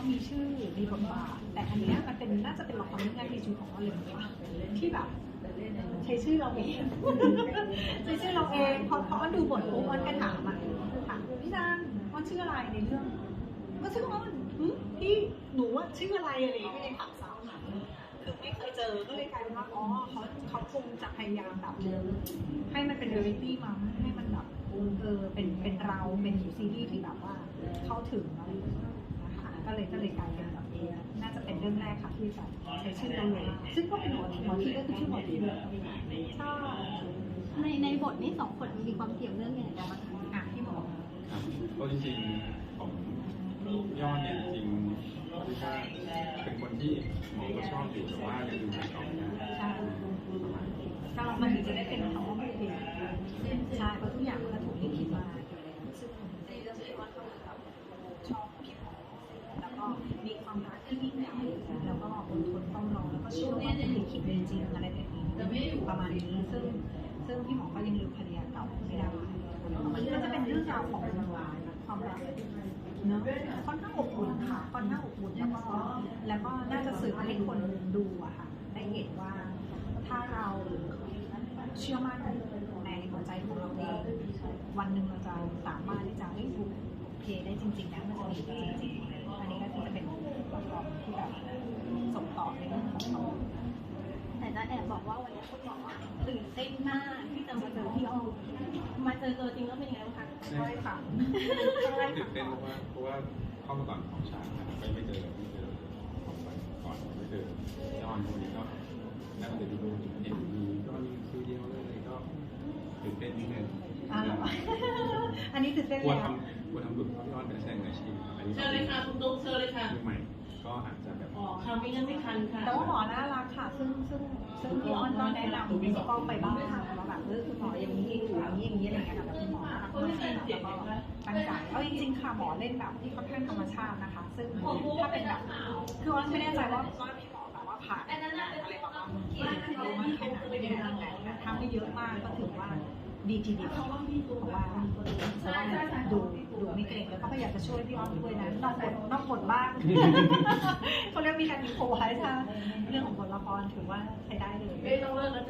เขามีชื่อมีบทบาทแต่อันเนี้ยมันเป็นน่าจะเป็นละครเรื่องแรกในชีวิตของเราเลยค่ะที่แบบใช้ชื่อเราเองใช้ชื่อเราเองพอพออ้อนดูบทปุ๊บอ้อนก็ถามอะถามพี่ดังอ้อนชื่ออะไรในเรื่องก็ชื่ออ้อนพี่หนูว่าชื่ออะไรอะไรอย่างเงี้ยไม่ได้ถามซ้ำคือไม่เคยเจอก็เลยกลายเป็นว่าอ๋อเขาเขาคงจะพยายามแบบให้มันเป็นเรียลิตี้มั้งให้มันแบบเออเป็นเป็นเราเป็นซีรีส์ที่แบบว่าเข้าถึงอะไรอย่างเงี้ย ก็เลยก็เลยกลายเป็นแบบน่าจะเป็นเรื่องแรกค่ะที่แบบใช้ชื่อตัวเลยซึ่งก็เป็นหมอหมอที่ก็คือชื่อหมอที่เลยใช่ในในบทนี้สองคนมีความเกี่ยวเนื่องยังไงกันบ้างคะอะพี่หมอครับก็จริงๆของยอดเนี่ยจริงๆพี่ว่าเป็นคนที่หมอก็ชอบอยู่แต่ว่ายังดูไม่ออกนะใช่ก็มันถึงจะได้เป็นของไม่เองใช่เพราะทุกอย่างมันก็ถูกลิขิตมาซึ่งในเรื่องที่ว่าเขาแบบชอบพี่หมอแล้วก็มีความรักที่ยิ่งใหญ่แล้วก็อดทน ต้องรอแล้วก็เชื่อว่าเป็นลิขิตจริงอะไรแบบนี้ประมาณนี้ซึ่งซึ่งพี่หมอก็ยังลืมภรรยาเก่าไม่ได้มันก็จะเป็นเรื่องราวของความรักเนอะค่อนข้างอบอุ่นค่ะค่อนข้างอบอุ่นแล้วก็แล้วก็น่าจะสื่อให้คนดูอะค่ะได้เห็นว่าถ้าเราเชื่อมั่นในหัวใจของเราเองวันหนึ่งเราจะสามารถที่จะให้ถูกโอเคได้จริงๆนะมันจะดีได้จริงๆอันนี้ก็คือจะเป็นละครที่แบบ แต่จะแอบบอกว่าวันนี้คุณบอกว่าตื่นเต้นมากที่จะมาเจอพี่อ้อมมาเจอตัวจริงแล้วเป็นยังไงบ้างคะใช่ค่ะตื่นเต้นเพราะว่าเพราะว่าเข้ามาก่อนของช้างนะครับไม่ไม่เจอไม่เจอของก่อนก่อนไม่เจอยอดพวกนี้ก็น่าจะดูเห็นมีก็มีคิวเดียวเลยก็ตื่นเต้นนิดนึงอ่าอันนี้ตื่นเต้นกลัวแล้วทำกลัวทำหลุดเพราะยอดเป็นนักแสดงมืออาชีพอันนี้เชิญเลยค่ะคุณตุ๊กเชิญเลยค่ะมือใหม่ก็อาจจะแบบอ๋อ ค่ะไม่งั้นไม่ทันค่ะ แต่ว่าหมอน่ารักค่ะ ซึ่งซึ่งซึ่งพี่อ้อนก็แนะนำพี่ป้องไปบ้างว่าแบบเออคุณหมออย่างนี้อย่างนี้อย่างนี้อะไรเงี้ยค่ะแต่คุณหมอน่ารักมากแล้วก็ตั้งใจเอาจริงๆค่ะหมอเล่นแบบที่ค่อนข้างธรรมชาตินะคะ ซึ่งถ้าเป็นแบบคืออ้อนไม่แน่ใจว่าว่าพี่หมอแบบว่าผ่านอะไรประมาณนี้เยอะมากแค่ไหนไม่ได้ทำไหนแต่ถ้าไม่เยอะมากก็ถือว่าดีทีเดียวเพราะว่าดูดูไม่เกรงแล้วก็พยายามจะช่วยพี่อ้อนด้วยนะนอกบทนอกบทบ้าง ถือว่าใช้ได้เลย ไม่ต้องเลิกแล้วจ้ะ